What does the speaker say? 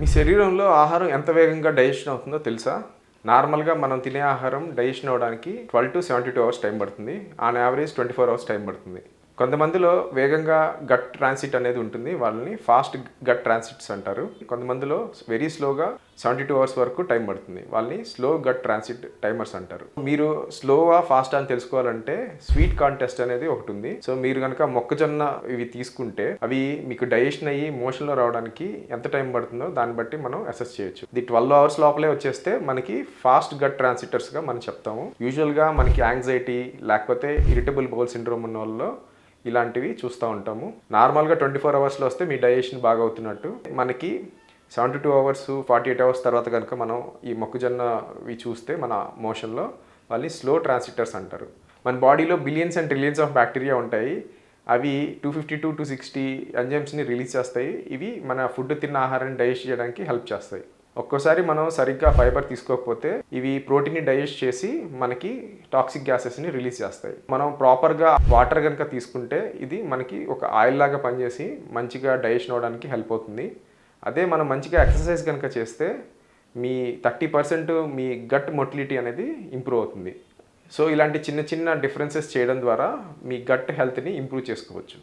మీ శరీరంలో ఆహారం ఎంత వేగంగా డైజెషన్ అవుతుందో తెలుసా? నార్మల్గా మనం తినే ఆహారం డైజెషన్ అవ్వడానికి twelve to seventy two hours time పడుతుంది. On average twenty four hours time పడుతుంది. కొంతమందిలో వేగంగా గట్ ట్రాన్సిట్ అనేది ఉంటుంది. వాళ్ళని ఫాస్ట్ గట్ ట్రాన్సిట్స్ అంటారు. కొంతమందిలో వెరీ స్లోగా సెవెంటీ టూ అవర్స్ వరకు టైం పడుతుంది. వాళ్ళని స్లో గట్ ట్రాన్సిట్ టైమర్స్ అంటారు. మీరు స్లోవా ఫాస్ట్ అని తెలుసుకోవాలంటే స్వీట్ కాంటెస్ట్ అనేది ఒకటి ఉంది. సో మీరు కనుక మొక్కజొన్న ఇవి తీసుకుంటే అవి మీకు డైజెషన్ అయ్యి మోషన్లో రావడానికి ఎంత టైం పడుతుందో దాన్ని బట్టి మనం అసెస్ చేయొచ్చు. ఇది ట్వెల్వ్ అవర్స్ లోపలే వచ్చేస్తే మనకి ఫాస్ట్ గట్ ట్రాన్సిటర్స్గా మనం చెప్తాము. యూజువల్గా మనకి యాంగ్జైటీ లేకపోతే ఇరిటబుల్ బౌల్ సిండ్రోమ్ ఉన్న వాళ్ళలో ఇలాంటివి చూస్తూ ఉంటాము. నార్మల్గా ట్వంటీ ఫోర్ అవర్స్లో వస్తే మీ డైజెషన్ బాగా అవుతున్నట్టు. మనకి seventy two hours forty eight hours తర్వాత కనుక మనం ఈ మొక్కజొన్నవి చూస్తే మన మోషన్లో వాళ్ళని స్లో ట్రాన్సిటర్స్ అంటారు. మన బాడీలో billions and trillions of bacteria ఉంటాయి. అవి two fifty to two sixty ఎంజైమ్స్ని release చేస్తాయి. ఇవి మన ఫుడ్ తిన్న ఆహారాన్ని డైజెస్ట్ చేయడానికి హెల్ప్ చేస్తాయి. ఒక్కోసారి మనం సరిగ్గా ఫైబర్ తీసుకోకపోతే ఇవి ప్రోటీన్ని డైజెస్ట్ చేసి మనకి టాక్సిక్ గ్యాసెస్ని రిలీజ్ చేస్తాయి. మనం ప్రాపర్గా వాటర్ కనుక తీసుకుంటే ఇది మనకి ఒక ఆయిల్ లాగా పనిచేసి మంచిగా డైజెషన్ అవ్వడానికి హెల్ప్ అవుతుంది. అదే మనం మంచిగా ఎక్సర్సైజ్ కనుక చేస్తే మీ థర్టీ పర్సెంట్ మీ గట్ మొటిలిటీ అనేది ఇంప్రూవ్ అవుతుంది. సో ఇలాంటి చిన్న చిన్న డిఫరెన్సెస్ చేయడం ద్వారా మీ గట్ హెల్త్ని ఇంప్రూవ్ చేసుకోవచ్చు.